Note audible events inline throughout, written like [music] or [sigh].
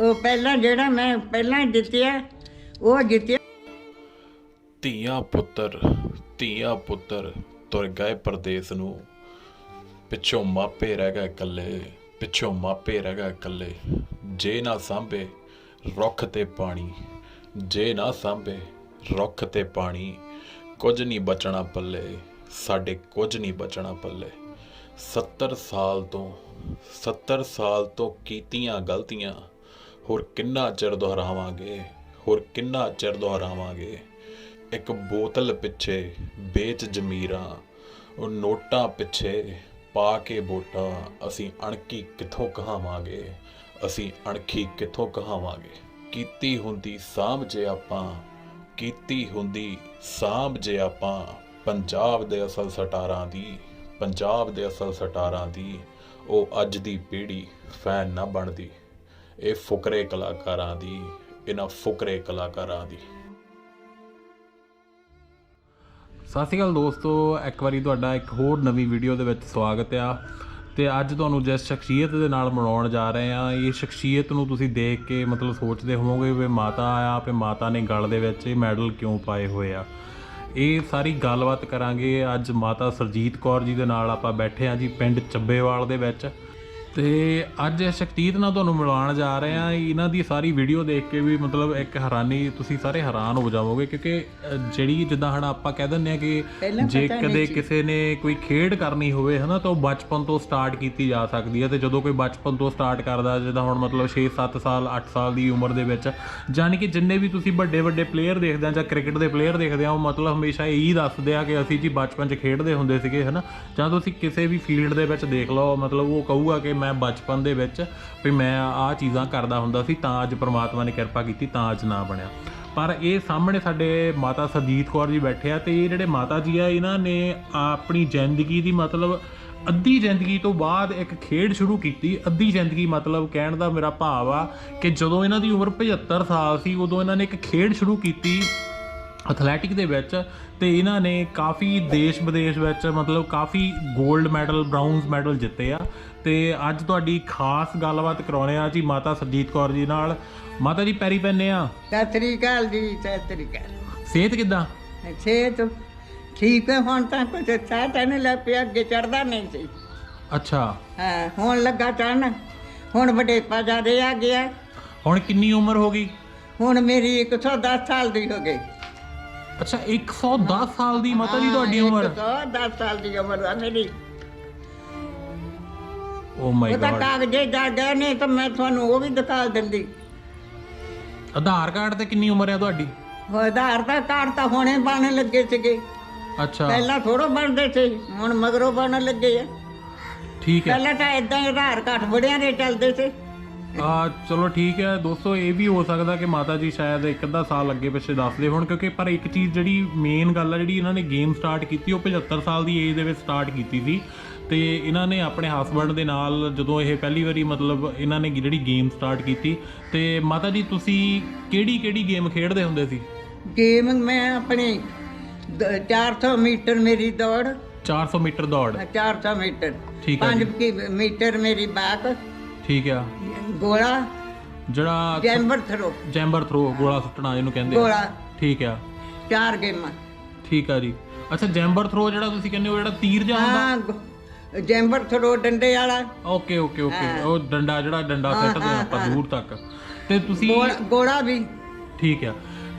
ਉਹ ਪਹਿਲਾਂ ਜਿਹੜਾ ਮੈਂ ਪਹਿਲਾਂ ਜਿੱਤਿਆ, ਉਹ ਜਿੱਤਿਆ। ਧੀਆਂ ਪੁੱਤਰ ਧੀਆਂ ਪੁੱਤਰ, ਤੁਰ ਗਏ ਪਰਦੇਸ ਨੂੰ। ਪਿੱਛੋਂ ਮਾਪੇ ਰਹਿ ਗਏ ਇਕੱਲੇ, ਪਿੱਛੋਂ ਮਾਪੇ ਰਹਿ ਗਏ ਇਕੱਲੇ। ਜੇ ਨਾ ਸਾਂਭੇ ਰੁੱਖ ਤੇ ਪਾਣੀ, ਜੇ ਨਾ ਸਾਂਭੇ ਰੁੱਖ ਤੇ ਪਾਣੀ, ਕੁਝ ਨਹੀਂ ਬਚਣਾ ਪੱਲੇ, ਸਾਡੇ ਕੁਝ ਨਹੀਂ ਬਚਣਾ ਪੱਲੇ। 70 ਸਾਲ ਤੋਂ 70 ਸਾਲ ਤੋਂ ਕੀਤੀਆਂ ਗਲਤੀਆਂ ਹੋਰ ਕਿੰਨਾ ਚਿਰ ਦੁਹਰਾਵਾਂਗੇ? ਹੋਰ ਕਿੰਨਾ ਚਿਰ ਦੁਹਰਾਵਾਂਗੇ? ਇੱਕ ਬੋਤਲ ਪਿੱਛੇ ਵੇਚ ਜ਼ਮੀਰਾਂ, ਉਹ ਨੋਟਾਂ ਪਿੱਛੇ ਪਾ ਕੇ ਵੋਟਾਂ, ਅਸੀਂ ਅਣਖੀ ਕਿੱਥੋਂ ਕਹਾਵਾਂਗੇ? ਅਸੀਂ ਅਣਖੀ ਕਿੱਥੋਂ ਕਹਾਵਾਂਗੇ? ਕੀਤੀ ਹੁੰਦੀ ਸਾਂਭ ਜੇ ਆਪਾਂ, ਕੀਤੀ ਹੁੰਦੀ ਸਾਂਭ ਜੇ ਆਪਾਂ, ਪੰਜਾਬ ਦੇ ਅਸਲ ਸਟਾਰਾਂ ਦੀ, ਪੰਜਾਬ ਦੇ ਅਸਲ ਸਟਾਰਾਂ ਦੀ, ਉਹ ਅੱਜ ਦੀ ਪੀੜ੍ਹੀ ਫੈਨ ਨਾ ਬਣਦੀ। ਇਹ ਫੁਕਰੇ ਕਲਾਕਾਰਾਂ ਦੀ, ਇਹਨਾਂ ਫੁਕਰੇ ਕਲਾਕਾਰਾਂ ਦੀ। ਸਤਿ ਸ਼੍ਰੀ ਅਕਾਲ ਦੋਸਤੋ, ਇੱਕ ਵਾਰੀ ਤੁਹਾਡਾ ਇੱਕ ਹੋਰ ਨਵੀਂ ਵੀਡੀਓ ਦੇ ਵਿੱਚ ਸਵਾਗਤ ਆ। ਤੇ ਅੱਜ ਤੁਹਾਨੂੰ ਜਿਸ ਸ਼ਖਸੀਅਤ ਦੇ ਨਾਲ ਮਿਲਾਉਣ ਜਾ ਰਹੇ ਆ, ਇਹ ਸ਼ਖਸੀਅਤ ਨੂੰ ਤੁਸੀਂ ਦੇਖ ਕੇ ਮਤਲਬ ਸੋਚਦੇ ਹੋਵੋਗੇ ਵੀ ਮਾਤਾ ਆ ਤੇ ਮਾਤਾ ਨੇ ਗਲ ਦੇ ਵਿੱਚ ਇਹ ਮੈਡਲ ਕਿਉਂ ਪਾਏ ਹੋਏ ਆ। ਇਹ ਸਾਰੀ ਗੱਲਬਾਤ ਕਰਾਂਗੇ। ਅੱਜ ਮਾਤਾ ਸਰਜੀਤ ਕੌਰ ਜੀ ਦੇ ਨਾਲ ਆਪਾਂ ਬੈਠੇ ਆ ਜੀ, ਪਿੰਡ ਚੱਬੇਵਾਲ ਦੇ ਵਿੱਚ। ਤੇ ਅੱਜ ਇਹ ਸ਼ਕਤੀਤ ਨਾਲ ਤੁਹਾਨੂੰ ਮਿਲਾਉਣ ਜਾ ਰਹੇ ਆ ਇਹਨਾਂ ਦੀ ਸਾਰੀ ਵੀਡੀਓ ਦੇਖ ਕੇ ਵੀ ਮਤਲਬ ਇੱਕ ਹੈਰਾਨੀ ਤੁਸੀਂ ਸਾਰੇ ਹੈਰਾਨ ਹੋ ਜਾਵੋਗੇ ਕਿਉਂਕਿ ਜਿਹੜੀ ਜਿੱਦਾਂ ਹਣਾ ਆਪਾਂ ਕਹਿ ਦਿੰਦੇ ਆ ਕਿ ਜੇ ਕਦੇ। ਕਿਸੇ ਨੇ ਕੋਈ ਖੇਡ ਕਰਨੀ ਹੋਵੇ ਹਨਾ ਤਾਂ ਉਹ ਬਚਪਨ ਤੋਂ ਸਟਾਰਟ ਕੀਤੀ ਜਾ ਸਕਦੀ ਹੈ ਤੇ ਜਦੋਂ ਕੋਈ ਬਚਪਨ ਤੋਂ ਸਟਾਰਟ ਕਰਦਾ ਜਿੱਦਾਂ ਹੁਣ ਮਤਲਬ 6-7 ਸਾਲ 8 ਸਾਲ ਦੀ ਉਮਰ ਦੇ ਵਿੱਚ ਜਾਨੀ ਕਿ ਜਿੰਨੇ ਵੀ ਤੁਸੀਂ ਵੱਡੇ ਵੱਡੇ ਪਲੇਅਰ ਦੇਖਦੇ ਆ ਜਾਂ ਕ੍ਰਿਕਟ ਦੇ ਪਲੇਅਰ ਦੇਖਦੇ ਆ ਉਹ ਮਤਲਬ ਹਮੇਸ਼ਾ ਇਹੀ ਦੱਸਦੇ ਆ ਕਿ ਅਸੀਂ ਜੀ ਬਚਪਨ 'ਚ ਖੇਡਦੇ ਹੁੰਦੇ ਸੀਗੇ ਹਨਾ ਜਾਂ ਤੁਸੀਂ ਕਿਸੇ ਵੀ ਫੀਲਡ ਦੇ ਵਿੱਚ ਦੇਖ ਲਓ ਮਤਲਬ ਉਹ ਕਹੂਗਾ ਕਿ ਮੈਂ ਬਚਪਨ ਦੇ ਵਿੱਚ ਵੀ ਮੈਂ ਆਹ ਚੀਜ਼ਾਂ ਕਰਦਾ ਹੁੰਦਾ ਸੀ, ਤਾਂ ਅੱਜ ਪ੍ਰਮਾਤਮਾ ਨੇ ਕਿਰਪਾ ਕੀਤੀ, ਤਾਂ ਅੱਜ ਨਾ ਬਣਿਆ। ਪਰ ਇਹ ਸਾਹਮਣੇ ਸਾਡੇ ਮਾਤਾ ਸਰਜੀਤ ਕੌਰ ਜੀ ਬੈਠੇ ਆ ਤੇ ਇਹ ਜਿਹੜੇ ਮਾਤਾ ਜੀ ਆ, ਇਹਨਾਂ ਨੇ ਆਪਣੀ ਜ਼ਿੰਦਗੀ ਦੀ ਮਤਲਬ ਅੱਧੀ ਜ਼ਿੰਦਗੀ ਤੋਂ ਬਾਅਦ ਇੱਕ ਖੇਡ ਸ਼ੁਰੂ ਕੀਤੀ। ਅੱਧੀ ਜ਼ਿੰਦਗੀ ਮਤਲਬ ਕਹਿਣ ਦਾ ਮੇਰਾ ਭਾਵ ਆ ਕਿ ਜਦੋਂ ਇਹਨਾਂ ਦੀ ਉਮਰ 75 ਸਾਲ ਸੀ, ਉਦੋਂ ਇਹਨਾਂ ਨੇ ਇੱਕ ਖੇਡ ਸ਼ੁਰੂ ਕੀਤੀ ਐਥਲੈਟਿਕ ਦੇ ਵਿੱਚ ਤੇ ਇਹਨਾਂ ਨੇ ਕਾਫੀ ਦੇਸ਼ ਵਿਦੇਸ਼ ਵਿੱਚ ਮਤਲਬ ਕਾਫੀ 골ਡ ਮੈਡਲ ਬ੍ਰਾਊਨਜ਼ ਮੈਡਲ ਜਿੱਤੇ ਆ। ਤੇ ਅੱਜ ਤੁਹਾਡੀ ਖਾਸ ਗੱਲਬਾਤ ਕਰਾਉਣੇ ਆ ਜੀ ਮਾਤਾ ਸਰਜੀਤ ਕੌਰ ਜੀ ਨਾਲ। ਮਾਤਾ ਜੀ ਪੈਰੀ ਪੈਨੇ ਆ। ਸਤਿ ਸ੍ਰੀ ਅਕਾਲ ਜੀ ਸਤਿ ਸ੍ਰੀ ਅਕਾਲ। ਸਿਹਤ ਕਿਦਾਂ? ਸਿਹਤ ਠੀਕ ਹੈ ਹੁਣ ਤਾਂ ਕੁਝ ਸਾਹ ਨਹੀਂ ਲੱਗ ਪਿਆ ਅੱਗੇ ਚੜਦਾ ਨਹੀਂ ਸੀ। ਅੱਛਾ। ਹਾਂ ਹੁਣ ਲੱਗਾ ਚੜਨ ਹੁਣ ਵੱਡੇ ਜਿਆਦੇ ਆ ਗਿਆ। ਹੁਣ ਕਿੰਨੀ ਉਮਰ ਹੋ ਗਈ? ਹੁਣ ਮੇਰੀ 110 ਸਾਲ ਦੀ ਹੋ ਗਈ। ਅੱਛਾ 110 ਸਾਲ ਦੀ ਮਾਤਾ ਜੀ ਤੁਹਾਡੀ ਉਮਰ। 110 ਸਾਲ ਦੀ ਉਮਰ ਆ ਮੇਰੀ। ਓ ਮਾਈ ਉਹ ਤਾਂ ਗॉड ਕਾਗਜ਼ੇ ਜਾ ਗਏ ਨੇ ਤਾਂ ਮੈਂ ਤੁਹਾਨੂੰ ਉਹ ਵੀ ਦਿਖਾ ਦਿੰਦੀ। ਆਧਾਰ ਕਾਰਡ ਤੇ ਕਿੰਨੀ ਉਮਰ ਹੈ ਤੁਹਾਡੀ? ਉਹ ਆਧਾਰ ਦਾ ਕਾਰਡ ਤਾਂ ਹੁਣੇ ਬਣਨ ਲੱਗੇ ਸੀਗੇ। ਅੱਛਾ। ਪਹਿਲਾਂ ਥੋੜੋ ਬਣਦੇ ਸੀ ਹੁਣ ਮਗਰੋਂ ਬਣਨ ਲੱਗੇ ਆ। ਠੀਕ ਹੈ। ਪਹਿਲਾਂ ਤਾਂ ਇਦਾਂ ਹੀ ਆਧਾਰ ਕਾਰਡ ਬੜਿਆਂ ਦੇ ਚੱਲਦੇ ਸੀ। ਆ ਚਲੋ ਠੀਕ ਹੈ। ਦੋਸਤੋ ਇਹ ਵੀ ਹੋ ਸਕਦਾ ਕਿ ਮਾਤਾ ਜੀ ਸ਼ਾਇਦ ਇੱਕ ਅੱਧਾ ਸਾਲ ਅੱਗੇ ਪਿੱਛੇ ਦੱਸਦੇ ਹੋਣ ਕਿਉਂਕਿ ਪਰ ਇੱਕ ਚੀਜ਼ ਜਿਹੜੀ ਮੇਨ ਗੱਲ ਆ ਜਿਹੜੀ ਇਹਨਾਂ ਨੇ ਗੇਮ ਸਟਾਰਟ ਕੀਤੀ ਉਹ 75 ਸਾਲ ਦੀ ਏਜ ਦੇ ਵਿੱਚ ਸਟਾਰਟ ਕੀਤੀ ਸੀ। ਤੇ ਇਹਨਾਂ ਨੇ ਆਪਣੇ ਹਸਬੰਡ ਦੇ ਨਾਲ ਜਦੋਂ ਇਹ ਪਹਿਲੀ ਵਾਰੀ ਮਤਲਬ ਇਹਨਾਂ ਨੇ ਜਿਹੜੀ ਗੇਮ ਸਟਾਰਟ ਕੀਤੀ ਤੇ ਮਾਤਾ ਜੀ ਤੁਸੀਂ ਕਿਹੜੀ ਕਿਹੜੀ ਗੇਮ ਖੇਡਦੇ ਹੁੰਦੇ ਸੀ? ਗੇਮ ਮੈਂ ਆਪਣੀ ਦ- 400 ਮੀਟਰ ਮੇਰੀ ਦੌੜ। 400 ਮੀਟਰ ਦੌੜ। 400 ਮੀਟਰ। ਠੀਕ ਹੈ 5 ਮੀਟਰ ਮੇਰੀ ਬਾਕ ਠੀਕ ਆ। ਗੋਲਾ। ਜਿਹੜਾ ਜੈਂਬਰ ਥਰੋ ਜੈਂਬਰ ਥਰੋ ਗੋਲਾ ਸੁੱਟਣਾ ਇਹਨੂੰ ਕਹਿੰਦੇ ਆ। ਗੋਲਾ। ਠੀਕ ਆ। ਚਾਰ ਗੇਮਾਂ। ਠੀਕ ਆ ਜੀ। ਅੱਛਾ ਜੈਂਬਰ ਥਰੋ ਜਿਹੜਾ ਤੁਸੀਂ ਕਹਿੰਦੇ ਹੋ ਜਿਹੜਾ ਤੀਰ ਜਾਂ ਹੁੰਦਾ? ਹਾਂ ਗ- ਜੈਂਬਰ ਥਰੋ ਡੰਡੇ ਵਾਲਾ। Okay okay okay. ਉਹ ਡੰਡਾ ਜਿਹੜਾ ਡੰਡਾ ਸਿੱਟਦੇ ਆ ਆਪਾਂ ਦੂਰ ਤੱਕ। ਤੇ ਤੁਸੀਂ ਗੋਲਾ- ਗੋਲਾ ਵੀ। ਠੀਕ ਆ।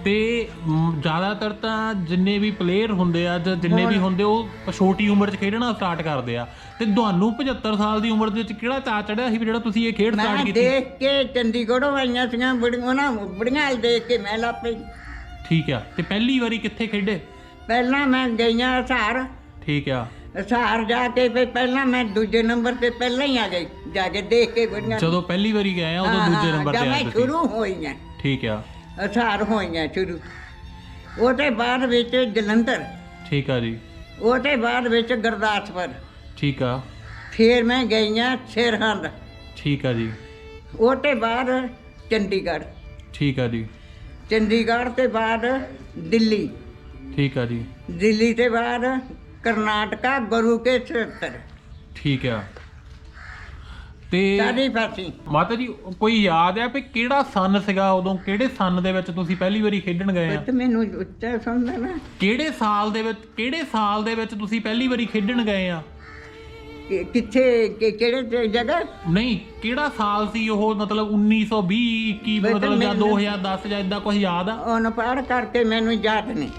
ਤੇ ਮ, ਜ਼ਿਆਦਾਤਰ ਤਾਂ ਜਿੰਨੇ ਵੀ ਪਲੇਅਰ ਹੁੰਦੇ ਆ ਜਾਂ ਜਿੰਨੇ ਵੀ ਹੁੰਦੇ ਉਹ ਛੋਟੀ ਉਮਰ 'ਚ ਖੇਡਣਾ ਸਟਾਰਟ ਕਰਦੇ ਆ। ਤੇ ਤੁਹਾਨੂੰ 75 ਸਾਲ ਦੀ ਉਮਰ ਦੇ ਵਿੱਚ ਕਿਹੜਾ ਚਾ ਚੜਿਆ ਸੀ ਵੀ ਜਿਹੜਾ ਤੁਸੀਂ ਇਹ ਖੇਡ ਸਟਾਰਟ ਮੈਂ ਕੀਤੀ? ਦੇਖ ਕੇ ਚੰਡੀਗੜ੍ਹੋਂ ਆਈਆਂ ਸੀਗੀਆਂ ਬੜੀਆਂ ਨਾ ਬੜੀਆਂ ਵੱਲ ਦੇਖ ਕੇ ਮੈਂ ਲਾਪੇ ਠੀਕ ਆ। ਤੇ ਪਹਿਲੀ ਵਾਰੀ ਕਿੱਥੇ ਖੇਡੇ? ਪਹਿਲਾਂ ਮੈਂ ਗਈਆਂ ਹਸਾਰ ਠੀਕ ਆ। ਹਸਾਰ ਜਾ ਕੇ ਫਿਰ ਪਹਿਲਾਂ ਮੈਂ ਦੂਜੇ ਨੰਬਰ ਤੇ ਪਹਿਲਾਂ ਹੀ ਆ ਗਈ। ਜਾ ਕੇ ਦੇਖ ਕੇ ਬੜੀਆਂ ਜਦੋਂ ਪਹਿਲੀ ਵਾਰੀ ਗਏ ਆ ਉਦੋਂ ਦੂਜੇ ਨੰਬਰ ਤੇ ਆਏ ਮੈਂ ਤੁਸੀਂ? ਸ਼ੁਰੂ ਹੋਈਆਂ ਠੀਕ ਆ। ਹਸਾਰ ਹੋਈਆਂ ਸ਼ੁਰੂ। ਉਹਦੇ ਬਾਅਦ ਵਿੱਚ ਜਲੰਧਰ। ਠੀਕ ਆ ਜੀ। ਉਹਦੇ ਬਾਅਦ ਵਿੱਚ ਗੁਰਦਾਸਪੁਰ। ਠੀਕ ਆ। ਫਿਰ ਮੈਂ ਗਈਆਂ ਸਰਹੰਦ ਠੀਕ ਆ ਜੀ। ਉਹਦੇ ਬਾਅਦ ਚੰਡੀਗੜ੍ਹ। ਠੀਕ ਆ ਜੀ। ਚੰਡੀਗੜ੍ਹ ਤੇ ਬਾਅਦ ਦਿੱਲੀ। ਠੀਕ ਆ ਜੀ। ਦਿੱਲੀ ਤੇ ਬਾਅਦ ਕਰਨਾਟਕਾ ਗੁਰੂ ਕੇ ਖੇਤਰ। ਠੀਕ ਆ। ਤੇ ਸਾਰੀ ਫਾਸੀ। ਮਾਤਾ ਜੀ ਕੋਈ ਯਾਦ ਹੈ ਵੀ ਕਿਹੜਾ ਸਨ ਸੀਗਾ? ਉਦੋਂ ਕਿਹੜੇ ਸਨ ਦੇ ਵਿੱਚ ਤੁਸੀਂ ਪਹਿਲੀ ਵਾਰੀ ਖੇਡਣ ਗਏ ਆ? ਮੈਨੂੰ ਉੱਚਾ ਸੁਣਦਾ ਨਾ ਕਿਹੜੇ ਸਾਲ ਦੇ ਵਿੱਚ ਕਿਹੜੇ ਸਾਲ ਦੇ ਵਿੱਚ ਤੁਸੀਂ ਪਹਿਲੀ ਵਾਰੀ ਖੇਡਣ ਗਏ ਆ? ਕਿ- ਕਿੱਥੇ ਕਿ- ਕਿਹੜੇ ਤੇ ਜਗ੍ਹਾ? ਨਹੀਂ ਕਿਹੜਾ ਸਾਲ ਸੀ ਉਹ? ਮਤਲਬ 1920 21 ਬੇਟਾ, ਮਤਲਬ ਜਾਂ ਮੈਨੂੰ- 2010 ਜਾਂ ਇਦਾਂ ਕੁਝ ਯਾਦ ਆ? ਅਨਪੜ੍ਹ ਕਰਕੇ ਮੈਨੂੰ ਯਾਦ ਨਹੀਂ।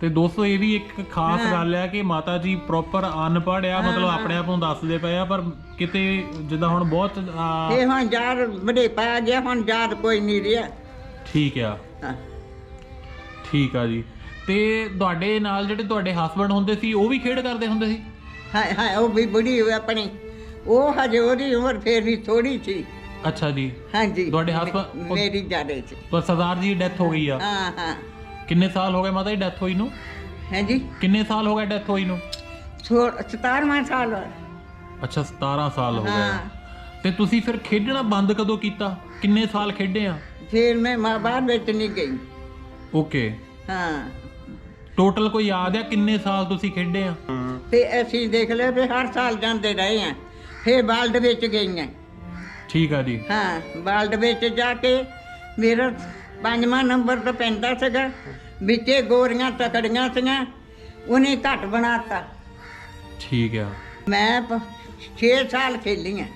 ਤੇ ਦੋਸਤੋ ਇਹ ਵੀ ਇੱਕ ਖਾਸ ਗੱਲ ਹੈ ਕਿ ਮਾਤਾ ਜੀ ਪ੍ਰੋਪਰ ਅਨਪੜ੍ਹ ਆ ਮਤਲਬ ਆਪਣੇ ਆਪ ਨੂੰ ਦੱਸਦੇ ਪਏ ਆ ਪਰ ਕਿਤੇ ਜਿੱਦਾਂ ਹੁਣ ਬਹੁਤ ਆ, ਇਹ ਹੁਣ ਯਾਦ ਬੜੇ ਪਾ ਗਿਆ ਹੁਣ ਯਾਦ ਕੋਈ ਨਹੀਂ ਰਿਹਾ। ਠੀਕ ਆ। ਹਾਂ। ਠੀਕ ਆ ਜੀ। ਤੇ ਤੁਹਾਡੇ ਨਾਲ ਜਿਹੜੇ ਤੁਹਾਡੇ ਹਸਬੰਡ ਹੁੰਦੇ ਸੀ ਉਹ ਵੀ ਖੇਡ ਕਰਦੇ ਹੁੰਦੇ ਸੀ? ਹਾਂ ਹਾਂ ਉਹ ਵੀ ਬੁੜੀ ਹੋਈ ਆਪਣੀ। ਉਹ ਹਜੇ ਉਹਦੀ ਉਮਰ ਫੇਰ ਵੀ ਥੋੜੀ ਸੀ। ਅੱਛਾ ਜੀ। ਹਾਂਜੀ। ਤੁਹਾਡੇ ਮੇ- ਮੇਰੀ ਜ਼ਿਆਦੇ ਸੀ ਪਰ ਸਰਦਾਰ ਜੀ ਡੈਥ ਹੋ ਗਈ ਆ। ਹਾਂ ਹਾਂ। ਕਿੰਨੇ ਸਾਲ ਹੋ ਗਏ ਮਾਤਾ ਜੀ ਡੈਥ ਹੋਈ ਨੂੰ? ਹਾਂਜੀ ਕਿੰਨੇ ਸਾਲ ਹੋ ਗਏ ਡੈਥ ਹੋਈ ਨੂੰ? ਛੋੜ 17ਵਾਂ ਸਾਲ। ਹੋਇਆ। ਅੱਛਾ 17 ਸਾਲ ਹੋ ਗਏ। ਹਾਂ। ਤੇ ਤੁਸੀਂ ਫਿਰ ਖੇਡਣਾ ਬੰਦ ਕਦੋਂ ਕੀਤਾ? ਕਿੰਨੇ ਸਾਲ ਖੇਡੇ ਆ? ਫਿਰ ਮੈਂ ਮਾਂ ਬਾਹਰ ਵਿੱਚ ਨਹੀਂ ਗਈ। ਓਕੇ ਹਾਂ। ਟੋਟਲ ਕੋਈ ਯਾਦ ਆ ਕਿੰਨੇ ਸਾਲ ਤੁਸੀਂ ਖੇਡੇ ਆ? ਤੇ ਅਸੀਂ ਦੇਖ ਲਿਆ ਵੀ ਹਰ ਸਾਲ ਜਾਂਦੇ ਰਹੇ ਆ। ਫਿਰ ਬਾਲਦ ਵਿੱਚ ਗਈਆਂ। ਠੀਕ ਆ ਜੀ। ਹਾਂ ਬਾਲਦ ਵਿੱਚ ਜਾ ਕੇ ਮੇਰਾ ਪੰਜਵਾਂ ਨੰਬਰ ਤੇ ਪੈਂਦਾ ਸੀਗਾ। ਵਿੱਚੇ ਗੋਰੀਆਂ ਤਕੜੀਆਂ ਸੀਗੀਆਂ ਉਹਨੇ ਘੱਟ ਬਣਾਤਾ। ਠੀਕ ਆ। ਮੈਂ 6 ਸਾਲ ਖੇਲੀਆਂ।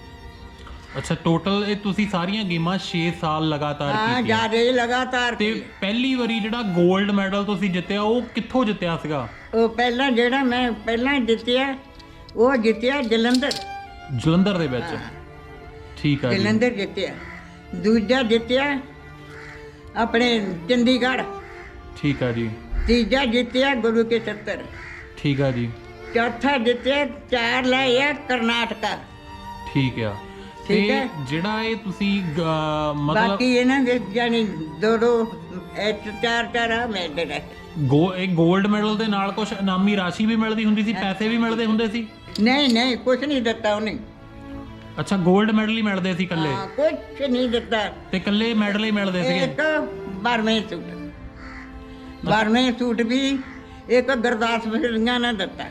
ਅੱਛਾ ਟੋਟਲ ਇਹ ਤੁਸੀਂ ਸਾਰੀਆਂ ਗੇਮਾਂ 6 ਸਾਲ ਲਗਾਤਾਰ ਹਾਂ ਕੀਤੀਆਂ। ਜਿਆਦੇ ਲਗਾਤਾਰ ਤੇ ਪਹਿਲੀ ਵਾਰੀ ਜਿਹੜਾ 골ਡ ਮੈਡਲ ਤੁਸੀਂ ਜਿੱਤਿਆ ਉਹ ਕਿੱਥੋਂ ਜਿੱਤਿਆ ਸੀਗਾ? ਉਹ ਪਹਿਲਾਂ ਜਿਹੜਾ ਮੈਂ ਪਹਿਲਾਂ ਜਿੱਤਿਆ ਉਹ ਜਿੱਤਿਆ ਜਲੰਧਰ। ਜਲੰਧਰ ਦੇ ਵਿੱਚ? ਠੀਕ ਆ ਜੀ। ਜਲੰਧਰ ਜਿੱਤਿਆ। ਦੂਜਾ ਜਿੱਤਿਆ ਆਪਣੇ ਚੰਡੀਗੜ੍ਹ। ਠੀਕ ਆ ਜੀ। ਤੀਜਾ ਜਿੱਤਿਆ ਗੁਰੂ ਕੇ ਸੱਤਰ। ਠੀਕ ਆ ਜੀ। ਚੌਥਾ ਜਿੱਤਿਆ ਚਾਰ ਲਾਇਆ ਕਰਨਾਟਕਾ। ਠੀਕ ਆ। ਠੀਕ ਹੈ। ਜਿਹੜਾ ਇਹ ਤੁਸੀਂ ਗ- ਮਤਲਬ ਬਾਕੀ ਇਹਨਾਂ ਦੇ ਜਾਨੀ ਦੋ ਦੋ ਇੱਕ ਚਾਰ ਚਾਰ ਆ ਮਿਲਦੇ ਰਹੇ ਗੋ ਇਹ 골ਡ ਮੈਡਲ ਦੇ ਨਾਲ ਕੁਝ ਇਨਾਮੀ ਰਾਸ਼ੀ ਵੀ ਮਿਲਦੀ ਹੁੰਦੀ ਸੀ ਪੈਸੇ ਵੀ ਮਿਲਦੇ ਹੁੰਦੇ ਸੀ? ਨਹੀਂ ਨਹੀਂ ਕੁਝ ਨਹੀਂ ਦਿੱਤਾ ਉਹਨੇ। ਅੱਛਾ 골ਡ ਮੈਡਲ ਹੀ ਮਿਲਦੇ ਸੀ ਇਕੱਲੇ? ਹਾਂ ਕੁਝ ਨਹੀਂ ਦਿੱਤਾ। ਤੇ ਇਕੱਲੇ ਮੈਡਲ ਹੀ ਮਿਲਦੇ ਸੀਗੇ? ਇੱਕ ਬਾਰਵੇਂ ਸੂਟ। ਬਾਰਵੇਂ ਸੂਟ ਵੀ ਇੱਕ ਗੁਰਦਾਸਪੁਰ ਸਿੰਘਾਂ ਨੇ ਦਿੱਤਾ।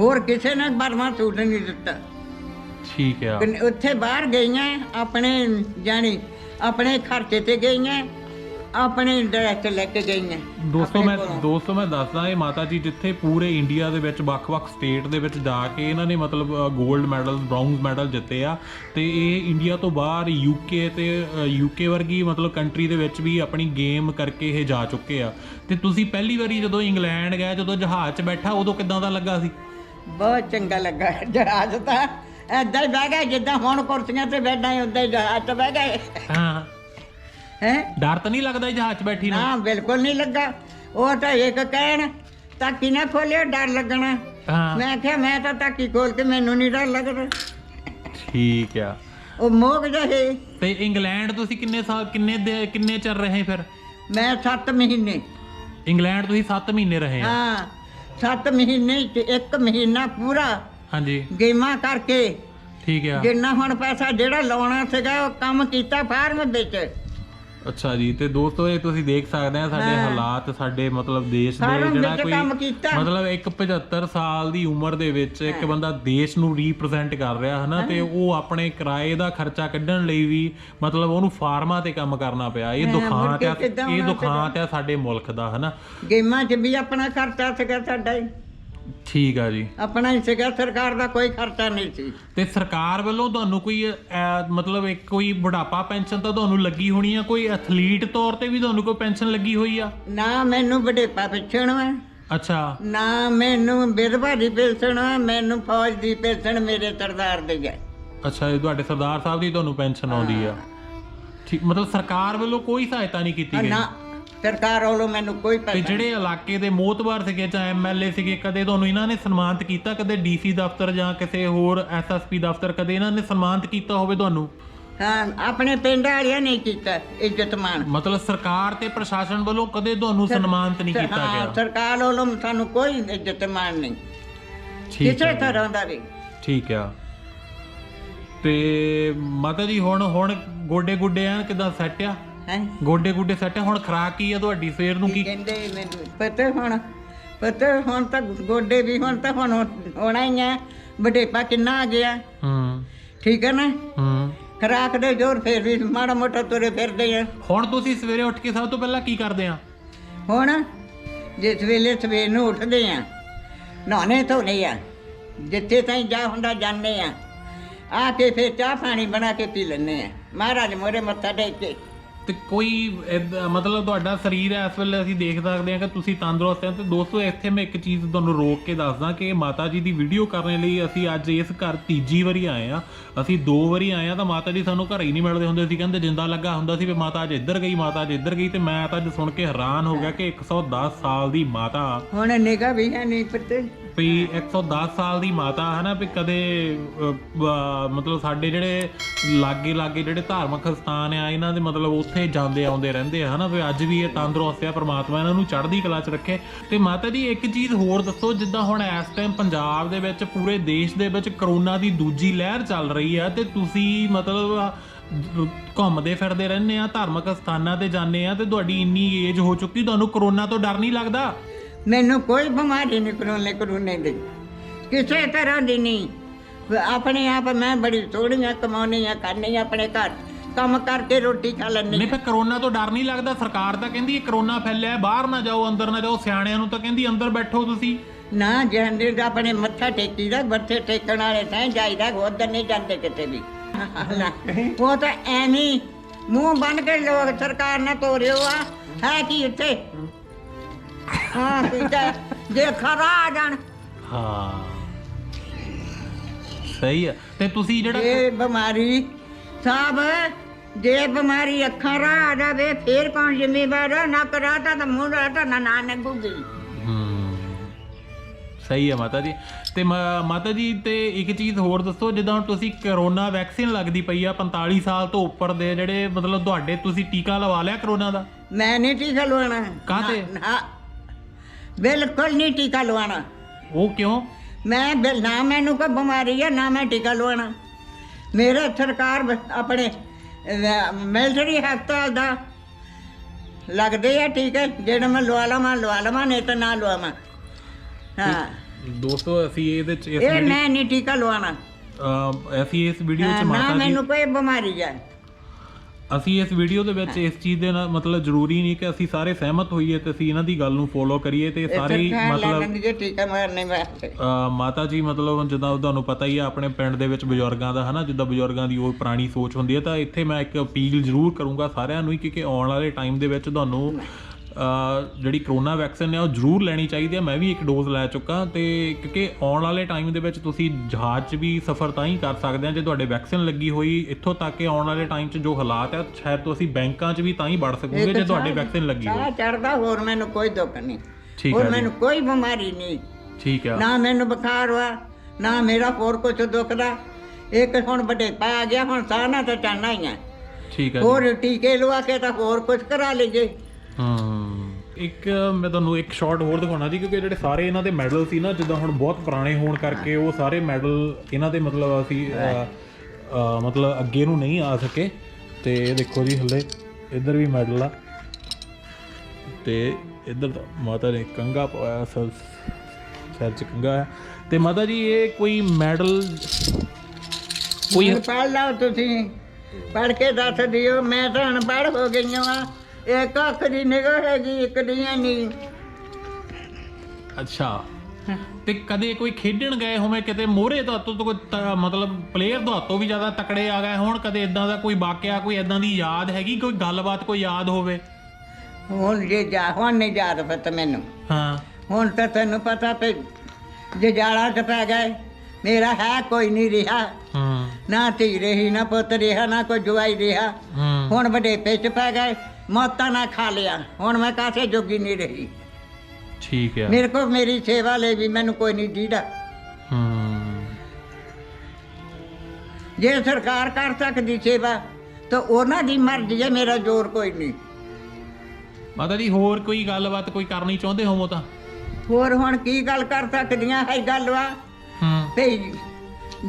ਹੋਰ ਕਿਸੇ ਨੇ ਬਾਰਵਾਂ ਸੂਟ ਨਹੀਂ ਦਿੱਤਾ। ਠੀਕ ਆ। ਉੱਥੇ ਬਾਹਰ ਗਈਆਂ ਆਪਣੇ ਜਾਣੀ ਆਪਣੇ ਖਰਚੇ ਤੇ ਗਈਆਂ ਆਪਣੇ ਡਰੈਸ ਲੈ ਕੇ ਗਈਆਂ। ਦੋਸਤੋ ਆਪਣੇ ਮੈਂ। ਦੋਸਤੋ ਮੈਂ ਦੱਸਦਾ ਇਹ ਮਾਤਾ ਜੀ ਜਿੱਥੇ ਪੂਰੇ ਇੰਡੀਆ ਦੇ ਵਿੱਚ ਵੱਖ-ਵੱਖ ਸਟੇਟ ਦੇ ਵਿੱਚ ਜਾ ਕੇ ਇਹਨਾਂ ਨੇ ਮਤਲਬ 골ਡ ਮੈਡਲ ਬ੍ਰੌਂਜ਼ ਮੈਡਲ ਜਿੱਤੇ ਆ। ਤੇ ਇਹ ਇੰਡੀਆ ਤੋਂ ਬਾਹਰ ਯੂਕੇ ਤੇ ਯੂਕੇ ਵਰਗੀ ਮਤਲਬ ਕੰਟਰੀ ਦੇ ਵਿੱਚ ਵੀ ਆਪਣੀ ਗੇਮ ਕਰਕੇ ਇਹ ਜਾ ਚੁੱਕੇ ਆ। ਤੇ ਤੁਸੀਂ ਪਹਿਲੀ ਵਾਰੀ ਜਦੋਂ ਇੰਗਲੈਂਡ ਗਏ ਜਦੋਂ ਜਹਾਜ਼ 'ਚ ਬੈਠਾ ਉਦੋਂ ਕਿਦਾਂ ਦਾ ਲੱਗਾ ਸੀ? ਬਹੁਤ ਚੰਗਾ ਲੱਗਾ ਜਹਾਜ਼ ਤਾਂ। ਏਦਾਂ ਹੀ ਬਹਿ ਗਏ ਜਿੱਦਾਂ ਹੁਣ ਕੁਰਸੀਆਂ ਤੇ ਬੈਠਾ ਉਦਾਂ ਹੀ ਜਹਾਜ਼ ਤੇ ਬਹਿ ਗਏ। ਹਾਂ। ਹੈ? ਡਰ ਤਾਂ ਨਹੀਂ ਲੱਗਦਾ ਜਹਾਜ਼ 'ਚ ਬੈਠੀ ਨੂੰ? ਨਾ ਬਿਲਕੁਲ ਨਹੀਂ ਲੱਗਾ। ਉਹ ਤਾਂ ਇੱਕ ਕਹਿਣ ਤਾਕੀ ਨਾ ਖੋਲਿਓ ਡਰ ਲੱਗਣਾ। ਹਾਂ। ਮੈਂ ਕਿਹਾ ਮੈਂ ਤਾਂ ਤਾਕੀ ਖੋਲ ਕੇ ਮੈਨੂੰ ਨਹੀਂ ਡਰ ਲੱਗਦਾ। ਠੀਕ ਆ। ਉਹ ਮੋਗ ਜਹੇ। ਤੇ ਇੰਗਲੈਂਡ ਤੁਸੀਂ ਕਿੰਨੇ ਸਾਲ ਕਿੰਨੇ ਦੇ ਕਿੰਨੇ ਚਿਰ ਰਹੇ ਫਿਰ? ਮੈਂ 7 ਮਹੀਨੇ। ਇੰਗਲੈਂਡ ਤੁਸੀਂ 7 ਮਹੀਨੇ ਰਹੇ ਆ? ਹਾਂ 7 ਮਹੀਨੇ ਚ ਇੱਕ ਮਹੀਨਾ ਪੂਰਾ ਹਾਂਜੀ। ਗੇਮਾਂ ਕਰਕੇ। ਠੀਕ ਆ। ਜਿੰਨਾ ਹੁਣ ਪੈਸਾ ਜਿਹੜਾ ਲਾਉਣਾ ਸੀਗਾ ਉਹ ਕੰਮ ਕੀਤਾ ਫਾਰਮ ਵਿੱਚ। ਅੱਛਾ ਜੀ ਤੇ ਦੋਸਤੋ ਇਹ ਤੁਸੀਂ ਦੇਖ ਸਕਦੇ ਆ ਸਾਡੇ। ਹਾਲਾਤ ਸਾਡੇ ਮਤਲਬ ਦੇਸ਼ ਦੇ ਜਿਹੜਾ ਕੋਈ। ਮਤਲਬ ਇੱਕ 75 ਸਾਲ ਦੀ ਉਮਰ ਦੇ ਵਿੱਚ ਇੱਕ ਬੰਦਾ ਦੇਸ਼ ਨੂੰ ਰਿਪਰੈਜ਼ੈਂਟ ਕਰ ਰਿਹਾ ਹਨਾ? ਤੇ ਉਹ ਆਪਣੇ ਕਿਰਾਏ ਦਾ ਖਰਚਾ ਕੱਢਣ ਲਈ ਵੀ ਮਤਲਬ ਉਹਨੂੰ ਫਾਰਮਾਂ ਤੇ ਕੰਮ ਕਰਨਾ ਪਿਆ। ਇਹ ਦੁਖਾਂਤ ਆ ਇਹ ਦੁਖਾਂਤ ਆ ਸਾਡੇ ਮੁਲਕ ਦਾ ਹਨਾ? ਗੇਮਾਂ 'ਚ ਵੀ ਆਪਣਾ ਖਰਚਾ ਸੀਗਾ ਸਾਡਾ ਹੀ। ਠੀਕ ਆ ਜੀ। ਆਪਣਾ ਹੀ ਸੀਗਾ ਸਰਕਾਰ ਦਾ ਕੋਈ ਖਰਚਾ ਨਹੀਂ ਸੀ। ਤੇ ਸਰਕਾਰ ਵੱਲੋਂ ਤੁਹਾਨੂੰ ਕੋਈ ਅਹ, ਮਤਲਬ ਇੱਕ ਕੋਈ ਬੁਢਾਪਾ ਪੈਨਸ਼ਨ ਤਾਂ ਤੁਹਾਨੂੰ ਲੱਗੀ ਹੋਣੀ ਆ? ਕੋਈ ਐਥਲੀਟ ਤੌਰ ਤੇ ਵੀ ਤੁਹਾਨੂੰ ਕੋਈ ਪੈਨਸ਼ਨ ਲੱਗੀ ਹੋਈ ਆ? ਨਾ ਮੈਨੂੰ ਵਡੇਪਾ ਪਿੱਛਣ ਵਾ। ਅੱਛਾ। ਨਾ ਮੈਨੂੰ ਵਿਧਵਾ ਦੀ ਪੈਨਸ਼ਨ ਵਾ ਮੈਨੂੰ ਫੌਜ ਦੀ ਪੈਨਸ਼ਨ ਮੇਰੇ ਸਰਦਾਰ ਦੇ ਹੈ ਅੱਛਾ ਇਹ ਤੁਹਾਡੇ ਸਰਦਾਰ ਸਾਹਿਬ ਦੀ ਤੁਹਾਨੂੰ ਪੈਨਸ਼ਨ ਆਉਂਦੀ ਆ। ਠੀਕ ਮਤਲਬ ਸਰਕਾਰ ਵੱਲੋਂ ਕੋਈ ਸਹਾਇਤਾ ਨਹੀਂ ਕੀਤੀ ਗਈ? ਨਾ ਸਰਕਾਰ ਵੱਲੋਂ ਮੈਨੂੰ ਕੋਈ ਤੇ ਪੈਸਾ ਜਿਹੜੇ ਇਲਾਕੇ ਦੇ ਮੋਤਬਾਰ ਸੀਗੇ ਜਾਂ ਐਮਐਲਏ ਸੀਗੇ ਕਦੇ ਤੁਹਾਨੂੰ ਇਹਨਾਂ ਨੇ ਸਨਮਾਨਿਤ ਕੀਤਾ? ਕਦੇ ਡੀਸੀ ਦਫ਼ਤਰ ਜਾਂ ਕਿਸੇ ਹੋਰ ਐਸਐਸਪੀ ਦਫ਼ਤਰ ਕਦੇ ਇਹਨਾਂ ਨੇ ਸਨਮਾਨਿਤ ਕੀਤਾ ਹੋਵੇ ਤੁਹਾਨੂੰ? ਹਾਂ ਆਪਣੇ ਪਿੰਡ ਵਾਲਿਆਂ ਨੇ ਕੀਤਾ ਇੱਜ਼ਤ ਮਾਣ। ਮਤਲਬ ਸਰਕਾਰ ਤੇ ਪ੍ਰਸ਼ਾਸਨ ਵੱਲੋਂ ਕਦੇ ਤੁਹਾਨੂੰ ਸਨਮਾਨਿਤ ਨਹੀਂ ਕੀਤਾ ਹਾਂ, ਗਿਆ? ਸਰਕਾਰ ਵੱਲੋਂ ਸਾਨੂੰ ਕੋਈ ਇੱਜ਼ਤ ਮਾਣ ਨਹੀਂ। ਠੀਕ ਕਿਸੇ ਹੈ ਤਰ੍ਹਾਂ ਦਾ ਵੀ। ਠੀਕ ਆ। ਤੇ ਮਾਤਾ ਜੀ ਹੁਣ ਹੁਣ ਗੋਡੇ ਗੁੱਡੇ ਆ ਕਿਦਾਂ ਸੈੱਟ ਆ? ਹੈ? ਗੋਡੇ ਗੁੱਡੇ ਸੈੱਟ ਹੁਣ ਖਰਾਕ ਕੀ ਆ ਤੁਹਾਡੀ? ਸਵੇਰ ਨੂੰ ਕੀ ਕਹਿੰਦੇ ਮੈਨੂੰ? ਪਤਾ ਹੁਣ ਪਤਾ ਹੁਣ ਤਾਂ ਗੋਡੇ ਵੀ ਹੁਣ ਤਾਂ ਹੁਣ ਹੋਣਾ ਹੀ ਆ ਵਡੇਪਾ ਕਿੰਨਾ ਆ ਗਿਆ। ਹੂੰ। ਠੀਕ ਹੈ ਨਾ? ਹੂੰ। ਖਰਾਕ ਦੇ ਜੋਰ ਫੇਰ ਵੀ ਮਾੜਾ ਮੋਟਾ ਤੁਰੇ ਫਿਰਦੇ ਆ। ਹੁਣ ਤੁਸੀਂ ਸਵੇਰੇ ਉੱਠ ਕੇ ਸਭ ਤੋਂ ਪਹਿਲਾਂ ਕੀ ਕਰਦੇ ਆ? ਹੁਣ ਜਿਸ ਵੇਲੇ ਸਵੇਰ ਨੂੰ ਉੱਠਦੇ ਆ ਨਹਾਉਣੇ ਧੋਣੇ ਆ ਜਿੱਥੇ ਤਾਈਂ ਜਾ ਹੁੰਦਾ ਜਾਂਦੇ ਆ। ਆ ਕੇ ਫੇਰ ਚਾਹ ਪਾਣੀ ਬਣਾ ਕੇ ਪੀ ਲੈਂਦੇ ਆ। ਮਹਾਰਾਜ ਮੋਰੇ ਮੱਥਾ ਟੇਕ ਕੇ। ਤੇ ਕੋਈ ਏਦਾਂ- ਮਤਲਬ ਤੁਹਾਡਾ ਸਰੀਰ ਹੈ ਇਸ ਵੇਲੇ ਅਸੀਂ ਦੇਖ ਸਕਦੇ ਹਾਂ ਕਿ ਤੁਸੀਂ ਤੰਦਰੁਸਤ ਹੋ। ਤੇ ਦੋਸਤੋ, ਇੱਥੇ ਮੈਂ ਇੱਕ ਚੀਜ਼ ਤੁਹਾਨੂੰ ਰੋਕ ਕੇ ਦੱਸਦਾ ਕਿ ਮਾਤਾ ਜੀ ਦੀ ਵੀਡੀਓ ਕਰਨ ਲਈ ਅਸੀਂ ਅੱਜ ਇਸ ਘਰ ਤੀਜੀ ਵਾਰੀ ਆਏ ਆ ਅਸੀਂ ਦੋ ਵਾਰੀ ਆਏ ਆ ਤਾਂ ਮਾਤਾ ਜੀ ਸਾਨੂੰ ਘਰ ਹੀ ਨਹੀਂ ਮਿਲਦੇ ਹੁੰਦੇ। ਸੀ ਕਹਿੰਦੇ ਜਿੰਦਾ ਲੱਗਾ ਹੁੰਦਾ ਸੀ ਵੀ ਮਾਤਾ ਅੱਜ ਇੱਧਰ ਗਈ, ਮਾਤਾ ਅੱਜ ਇੱਧਰ ਗਈ ਤੇ ਮੈਂ ਤਾਂ ਅੱਜ ਸੁਣ ਕੇ ਹੈਰਾਨ ਹੋ ਗਿਆ ਕਿ 110 ਸਾਲ ਦੀ ਮਾਤਾ। ਹੁਣ ਨਿਗਾ ਵੀ ਹੈ ਨਹੀਂ ਪਤੇ। ਵੀ 110 ਸਾਲ ਦੀ ਮਾਤਾ ਹੈ ਨਾ, ਵੀ ਕਦੇ ਮਤਲਬ ਸਾਡੇ ਜਿਹੜੇ ਲਾਗੇ ਲਾਗੇ ਜਿਹੜੇ ਧਾਰਮਿਕ ਸਥਾਨ ਆ, ਇਹਨਾਂ ਦੇ ਮਤਲਬ ਉੱਥੇ ਜਾਂਦੇ ਆਉਂਦੇ ਰਹਿੰਦੇ ਆ, ਹਨਾ? ਵੀ ਅੱਜ ਵੀ ਇਹ ਤੰਦਰੁਸਤ ਆ, ਪ੍ਰਮਾਤਮਾ ਇਹਨਾਂ ਨੂੰ ਚੜ੍ਹਦੀ ਕਲਾ 'ਚ ਰੱਖੇ। ਤੇ ਮਾਤਾ ਜੀ, ਇੱਕ ਚੀਜ਼ ਹੋਰ ਦੱਸੋ, ਜਿੱਦਾਂ ਹੁਣ ਇਸ ਟਾਈਮ ਪੰਜਾਬ ਦੇ ਵਿੱਚ ਪੂਰੇ ਦੇਸ਼ ਦੇ ਵਿੱਚ ਕਰੋਨਾ ਦੀ ਦੂਜੀ ਲਹਿਰ ਚੱਲ ਰਹੀ ਆ, ਤੇ ਤੁਸੀਂ ਮਤਲਬ ਘੁੰਮਦੇ ਫਿਰਦੇ ਰਹਿੰਦੇ ਆ, ਧਾਰਮਿਕ ਸਥਾਨਾਂ ਤੇ ਜਾਂਦੇ ਆ, ਤੇ ਤੁਹਾਡੀ ਇੰਨੀ ਏਜ ਹੋ ਚੁੱਕੀ, ਤੁਹਾਨੂੰ ਕਰੋਨਾ ਤੋਂ ਡਰ ਨਹੀਂ ਲੱਗਦਾ? ਮੈਨੂੰ ਕੋਈ ਬਿਮਾਰੀ ਨਹੀਂ ਕਰੋਨੇ ਕਰੋਨੇ ਦੀ। ਕਿਸੇ ਤਰ੍ਹਾਂ ਦੀ ਨਹੀਂ। ਆਪਣੇ ਆਪ ਮੈਂ ਬੜੀ ਸੋਹਣੀਆਂ ਕਮਾਉਣੀਆਂ ਕਰਨੀਆਂ ਆਪਣੇ ਘਰ। ਕੰਮ ਕਰਕੇ ਰੋਟੀ ਖਾ ਲੈਂਦੀ ਨਹੀਂ ਫਿਰ ਕਰੋਨਾ ਤੋਂ ਡਰ ਨਹੀਂ ਲੱਗਦਾ? ਸਰਕਾਰ ਤਾਂ ਕਹਿੰਦੀ ਹੈ ਕਰੋਨਾ ਫੈਲਿਆ ਬਾਹਰ ਨਾ ਜਾਓ ਅੰਦਰ ਨਾ ਜਾਓ ਸਿਆਣਿਆਂ ਨੂੰ ਤਾਂ ਕਹਿੰਦੀ ਅੰਦਰ ਬੈਠੋ ਤੁਸੀਂ। ਨਾ ਜਾਂਦੇ ਤਾਂ ਆਪਣੇ ਮੱਥਾ ਟੇਕੀ ਦਾ ਮੱਥੇ ਟੇਕਣ ਵਾਲੇ ਤਾਂ ਜਾਈਦਾ ਉਧਰ ਨਹੀਂ ਜਾਂਦੇ ਕਿਤੇ ਵੀ। [laughs] ਉਹ ਤਾਂ ਐਵੇਂ ਮੂੰਹ ਬੰਨ ਕੇ ਲੋਕ ਸਰਕਾਰ ਨੇ ਤੋਰਿਓ ਆ। ਹੈ ਕੀ ਉੱਥੇ ਹਾਂ ਕਿਤੇ ਜੇ ਖਰਾ ਆ ਜਾਣ। ਹਾਂ। ਸਹੀ ਹੈ ਤੇ ਤੁਸੀਂ ਜਿਹੜਾ ਇਹ ਬਿਮਾਰੀ ਸਾਬ ਜੇ ਬਿਮਾਰੀ ਅੱਖਾਂ ਰਾਹ ਆ ਜਾਵੇ ਫੇਰ ਕੌਣ ਜ਼ਿੰਮੇਵਾਰ ਹੈ ਨਾ ਕਰਾਤਾ ਤਾਂ ਮੂੰਹ ਰਾਤਾ ਨਾ ਨਾ ਨਗੂਗੀ ਹੂੰ। ਸਹੀ ਹੈ ਮਾਤਾ ਜੀ। ਤੇ ਮਾ- ਮਾਤਾ ਜੀ ਤੇ ਇੱਕ ਚੀਜ਼ ਹੋਰ ਦੱਸੋ ਜਿੱਦਾਂ ਹੁਣ ਤੁਸੀਂ ਕਰੋਨਾ ਵੈਕਸੀਨ ਲੱਗਦੀ ਪਈ ਆ 45 ਸਾਲ ਤੋਂ ਉੱਪਰ ਦੇ ਜਿਹੜੇ ਮਤਲਬ ਤੁਹਾਡੇ ਤੁਸੀਂ ਟੀਕਾ ਲਵਾ ਲਿਆ ਕਰੋਨਾ ਦਾ? ਮੈਂ ਨਹੀਂ ਟੀਕਾ ਲਵਾਉਣਾ। ਕਾਹਤੇ? ਨਾ- ਨਾ ਬਿਲਕੁਲ ਨਹੀਂ ਟੀਕਾ ਲਵਾਉਣਾ। ਉਹ ਕਿਉਂ? ਮੈਂ ਬਿਲ- ਨਾ ਮੈਨੂੰ ਕੋਈ ਬਿਮਾਰੀ ਹੈ ਨਾ ਮੈਂ ਟੀਕਾ ਲਵਾਉਣਾ। ਮੇਰੇ ਸਰਕਾਰ ਬ- ਆਪਣੇ ਮਿਲਟਰੀ ਹਸਪਤਾਲ ਦਾ ਲੱਗਦੇ ਆ ਟੀਕੇ ਜਿਹੜੇ ਮੈਂ ਲਵਾ ਲਵਾਂ ਲਵਾ ਲਵਾਂ ਨਹੀਂ ਤਾਂ ਨਾ ਲਵਾਵਾਂ। ਹਾਂ। ਦੋਸਤੋ ਅਸੀਂ ਇਹਦੇ ਚ ਇਸ ਇਹ ਮੈਂ ਨਹੀਂ ਟੀਕਾ ਲਵਾਉਣਾ। ਅਹ ਅਸੀਂ ਇਸ ਵੀਡੀਓ ਚ ਨਾ ਮਾਤਾ ਜੀ ਮੈਨੂੰ ਕੋਈ ਬਿਮਾਰੀ ਹੈ ਅਸੀਂ ਇਸ ਵੀਡੀਓ ਦੇ ਵਿੱਚ ਇਸ ਚੀਜ਼ ਦੇ ਨਾਲ ਮਤਲਬ ਜ਼ਰੂਰੀ ਨਹੀਂ ਕਿ ਅਸੀਂ ਸਾਰੇ ਸਹਿਮਤ ਹੋਈਏ ਤੇ ਅਸੀਂ ਇਹਨਾਂ ਦੀ ਗੱਲ ਨੂੰ ਫੋਲੋ ਕਰੀਏ ਤੇ ਸਾਰੇ ਹੀ ਮਤਲਬ ਮਤਲਬ ਜੇ ਟੀਕਾ ਮਾਰਨੇ ਵਾਸਤੇ। ਅ, ਮਾਤਾ ਜੀ ਮਤਲਬ ਜਿੱਦਾਂ ਤੁਹਾਨੂੰ ਪਤਾ ਹੀ ਆ ਆਪਣੇ ਪਿੰਡ ਦੇ ਵਿੱਚ ਬਜ਼ੁਰਗਾਂ ਦਾ ਹਨਾ ਜਿੱਦਾਂ ਬਜ਼ੁਰਗਾਂ ਦੀ ਉਹ ਪੁਰਾਣੀ ਸੋਚ ਹੁੰਦੀ ਹੈ ਤਾਂ ਇੱਥੇ ਮੈਂ ਇੱਕ ਅਪੀਲ ਜ਼ਰੂਰ ਕਰੂੰਗਾ ਸਾਰਿਆਂ ਨੂੰ ਹੀ ਕਿ ਕਿ ਆਉਣ ਵਾਲੇ ਟਾਈਮ ਦੇ ਵਿੱਚ ਤੁਹਾਨੂੰ ਜਿਹੜੀ ਕਰੋਨਾ ਵੈਕਸੀਨ ਹੈ ਉਹ ਜ਼ਰੂਰ ਲੈਣੀ ਚਾਹੀਦੀ ਹੈ ਮੈਂ ਵੀ ਇੱਕ ਡੋਜ਼ ਲੈ ਚੁੱਕਾ ਤੇ ਕਿਉਂਕਿ ਆਉਣ ਵਾਲੇ ਟਾਈਮ ਦੇ ਵਿੱਚ ਤੁਸੀਂ ਜਹਾਜ਼ 'ਚ ਵੀ ਸਫ਼ਰ ਤਾਂ ਹੀ ਕਰ ਸਕਦੇ ਆ ਜੇ ਤੁਹਾਡੇ ਵੈਕਸੀਨ ਲੱਗੀ ਹੋਈ ਇੱਥੋਂ ਤੱਕ ਕਿ ਆਉਣ ਵਾਲੇ ਟਾਈਮ 'ਚ ਜੋ ਹਾਲਾਤ ਹੈ ਸ਼ਾਇਦ ਤੁਸੀਂ ਬੈਂਕਾਂ 'ਚ ਵੀ ਤਾਂ ਹੀ ਵੜ ਸਕੋਗੇ ਜੇ ਤੁਹਾਡੀ ਵੈਕਸੀਨ ਲੱਗੀ ਹੋਈ। ਚੜਦਾ ਹੋਰ ਮੈਨੂੰ ਕੋਈ ਦੁੱਖ ਨਹੀਂ। ਠੀਕ ਹੋਰ ਹੈ ਜੀ। ਮੈਨੂੰ ਕੋਈ ਬਿਮਾਰੀ ਨਹੀਂ। ਠੀਕ ਆ। ਨਾ ਮੈਨੂੰ ਬੁਖਾਰ ਵਾ ਨਾ ਮੇਰਾ ਹੋਰ ਕੁਝ ਦੁਖਦਾ ਇੱਕ ਹੁਣ ਵੱਡੇ ਪਾ ਆ ਗਿਆ ਹੁਣ ਸਾਹ ਨਾ ਤਾਂ ਚੜਨਾ ਹੀ ਆ। ਠੀਕ ਹੈ ਹੋਰ ਟੀਕੇ ਲਵਾ ਕੇ ਤਾਂ ਹੋਰ ਕੁਝ ਕਰਾ ਲਈਏ। ਹਮ ਇੱਕ ਮੈਂ ਤੁਹਾਨੂੰ ਇੱਕ ਸ਼ਾਟ ਹੋਰ ਦਿਖਾਉਣਾ ਜੀ, ਕਿਉਂਕਿ ਜਿਹੜੇ ਸਾਰੇ ਇਹਨਾਂ ਦੇ ਮੈਡਲ ਸੀ ਨਾ, ਜਿੱਦਾਂ ਹੁਣ ਬਹੁਤ ਪੁਰਾਣੇ ਹੋਣ ਕਰਕੇ ਉਹ ਸਾਰੇ ਮੈਡਲ ਇਹਨਾਂ ਦੇ ਮਤਲਬ ਅਸੀਂ ਮਤਲਬ ਅੱਗੇ ਨੂੰ ਨਹੀਂ ਆ ਸਕੇ। ਤੇ ਇਹ ਦੇਖੋ ਜੀ ਹਲੇ ਇੱਧਰ ਵੀ ਮੈਡਲ ਆ। ਤੇ ਇੱਧਰ ਤਾਂ ਮਾਤਾ ਨੇ ਕੰਗਾ ਪਾਇਆ, ਸਿਰ ਸਿਰ ਚ ਕੰਗਾ ਆ। ਤੇ ਮਾਤਾ ਜੀ, ਇਹ ਕੋਈ ਮੈਡਲ ਕੋਈ ਹੁਣ ਲਓ ਤੁਸੀਂ। ਪੜ੍ਹ ਕੇ ਦੱਸ ਦਿਓ, ਮੈਂ ਤਾਂ ਅਨਪੜ੍ਹ ਹੋ ਗਈ ਹਾਂ ਇੱਕ ਅੱਖ ਦੀ ਨਿਗਾਹ ਹੈਗੀ ਇੱਕ ਦੀ ਹੈ ਨਹੀਂ ਅੱਛਾ। ਤੇ ਕਦੇ ਕੋਈ ਖੇਡਣ ਗਏ ਹੋਵੇਂ ਕਿਤੇ ਮੋਹਰੇ ਤੋਂ ਤੋਂ ਕੋਈ ਤ- ਮਤਲਬ ਪਲੇਅਰ ਤੋਂ ਵੀ ਜ਼ਿਆਦਾ ਤਕੜੇ ਆ ਗਏ ਹੋਣ ਕਦੇ ਇਦਾਂ ਦਾ ਕੋਈ ਵਾਕਿਆ ਕੋਈ ਇਦਾਂ ਦੀ ਯਾਦ ਹੈਗੀ ਕੋਈ ਗੱਲਬਾਤ ਕੋਈ ਯਾਦ ਹੋਵੇ? ਹੁਣ ਜੇ ਜਾ ਹੁਣ ਨਹੀਂ ਯਾਦ ਪਤਾ ਮੈਨੂੰ। ਹਾਂ। ਹੁਣ ਤਾਂ ਤੈਨੂੰ ਪਤਾ ਤੇ ਜੇ ਜਾਲਾ ਚ ਪੈ ਗਏ ਮੇਰਾ ਹੈ ਕੋਈ ਨਹੀਂ ਰਿਹਾ। ਹੂੰ। ਨਾ ਧੀ ਰਹੀ ਨਾ ਪੁੱਤ ਰਿਹਾ ਨਾ ਕੋਈ ਜਵਾਈ ਰਿਹਾ। ਹੂੰ। ਹੁਣ ਵੱਡੇ ਚ ਪੈ ਗਏ ਮੌਤਾਂ ਨਾ ਖਾ ਲਿਆ। ਹੁਣ ਮੈਂ ਕਾਸੇ ਜੋਗੀ ਨਹੀਂ ਰਹੀ। ਠੀਕ ਹੈ ਮੇਰੇ ਕੋ ਮੇਰੀ ਸੇਵਾ ਲਈ ਵੀ ਮੈਨੂੰ ਕੋਈ ਨਹੀਂ ਦੀਦਾ। ਹੂੰ। ਜੇ ਸਰਕਾਰ ਕਰ ਸਕਦੀ ਸੇਵਾ ਤਾਂ ਉਹਨਾਂ ਦੀ ਮਰਜ਼ੀ ਹੈ ਮੇਰਾ ਜ਼ੋਰ ਕੋਈ ਨਹੀਂ। ਮਾਤਾ ਜੀ ਹੋਰ ਕੋਈ ਗੱਲਬਾਤ ਕੋਈ ਕਰਨੀ ਚਾਹੁੰਦੇ ਹੋਵੋ ਤਾਂ? ਹੋਰ ਹੁਣ ਕੀ ਗੱਲ ਕਰ ਸਕਦੀਆਂ ਹੈ ਗੱਲ ਵਾ। ਹੂੰ। ਭਈ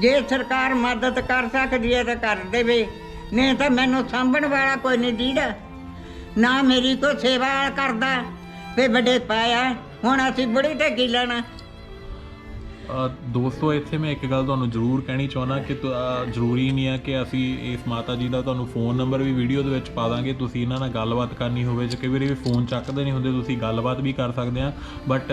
ਜੇ ਸਰਕਾਰ ਮਦਦ ਕਰ ਸਕਦੀ ਹੈ ਤਾਂ ਕਰ ਦੇਵੇ। ਨਹੀਂ ਤਾਂ ਮੈਨੂੰ ਸਾਂਭਣ ਵਾਲਾ ਕੋਈ ਨਹੀਂ ਦੀਦਾ। ਨਾ ਮੇਰੀ ਕੋਈ ਸੇਵਾ ਕਰਦਾ। ਫੇ ਵੱਡੇ ਪਾਇਆ ਹੁਣ ਅਸੀਂ ਬੜੀ ਢੇਕੀ ਲੈਣਾ। ਦੋਸਤੋ, ਇੱਥੇ ਮੈਂ ਇੱਕ ਗੱਲ ਤੁਹਾਨੂੰ ਜ਼ਰੂਰ ਕਹਿਣੀ ਚਾਹੁੰਦਾ ਕਿ ਜ਼ਰੂਰੀ ਨਹੀਂ ਹੈ ਕਿ ਅਸੀਂ ਇਸ ਮਾਤਾ ਜੀ ਦਾ ਤੁਹਾਨੂੰ ਫੋਨ ਨੰਬਰ ਵੀ ਵੀਡੀਓ ਦੇ ਵਿੱਚ ਪਾ ਦਾਂਗੇ। ਤੁਸੀਂ ਇਹਨਾਂ ਨਾਲ ਗੱਲਬਾਤ ਕਰਨੀ ਹੋਵੇ ਜੇ ਕਈ ਵਾਰੀ ਵੀ ਫੋਨ ਚੱਕਦੇ ਨਹੀਂ ਹੁੰਦੇ, ਤੁਸੀਂ ਗੱਲਬਾਤ ਵੀ ਕਰ ਸਕਦੇ ਆ। ਬਟ